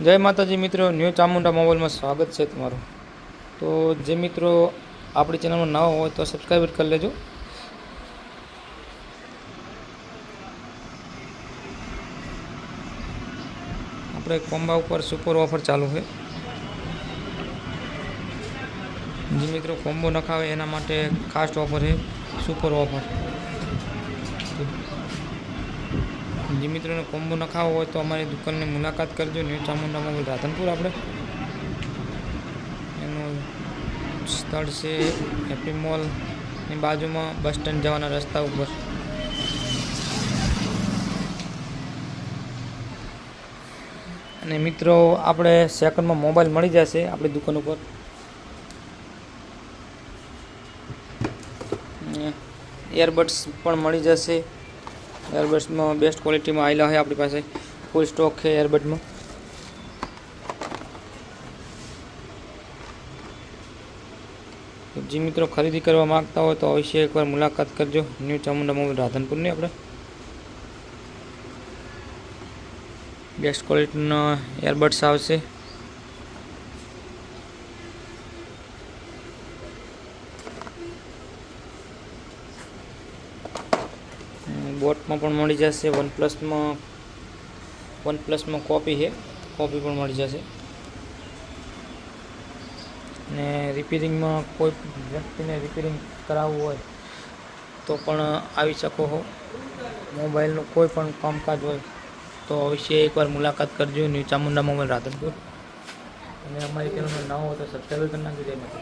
જય માતાજી મિત્રો, ન્યૂ ચામુંડા મોબાઈલમાં સ્વાગત છે તમારું. તો જે મિત્રો આપણી ચેનલમાં નવા હોય તો સબસ્ક્રાઈબ કરી લેજો. આપણે કોમ્બા ઉપર સુપર ઓફર ચાલુ છે. જે મિત્રો કોમ્બો નખાવે એના માટે ખાસ ઓફર છે સુપર ઓફર જે મિત્રોને કોમ્બો નખાવો હોય તો અમારી દુકાનની મુલાકાત કરજો. ન્યૂ ચામુંડા મોબાઈલ રાધનપુર આપણે. એનું સ્થળ છે હેપી મોલની બાજુમાં બસ સ્ટેન્ડ જવાના રસ્તા ઉપર. અને મિત્રો, આપણે સેકન્ડમાં મોબાઈલ મળી જશે આપણી દુકાન ઉપર. એરબડ્સ પણ મળી જશે. એરબડ્સમાં બેસ્ટ ક્વોલિટીમાં આવેલા છે આપણી પાસે. ફૂલ સ્ટોક છે એરબડમાં જે મિત્રો, ખરીદી કરવા માંગતા હોય તો અવશ્ય એકવાર મુલાકાત કરજો. ન્યૂ ચામુંડા મોબાઈલ રાધનપુરની આપણે. બેસ્ટ ક્વોલિટીના એરબડ્સ આવશે. બોટમાં પણ મળી જશે. વનપ્લસમાં વનપ્લસમાં કોપી છે. કોપી પણ મળી જશે. ને રિપેરિંગમાં કોઈ વ્યક્તિને રિપેરિંગ કરાવવું હોય તો પણ આવી શકો હો. મોબાઈલનું કોઈ પણ કામકાજ હોય તો અવશ્ય એકવાર મુલાકાત કરજો. New Chamunda mobile Radhanpur. અને અમારી ચેનલમાં નવો હોય તો સબસ્ક્રાઈબ કરી નાખજો. જય માતા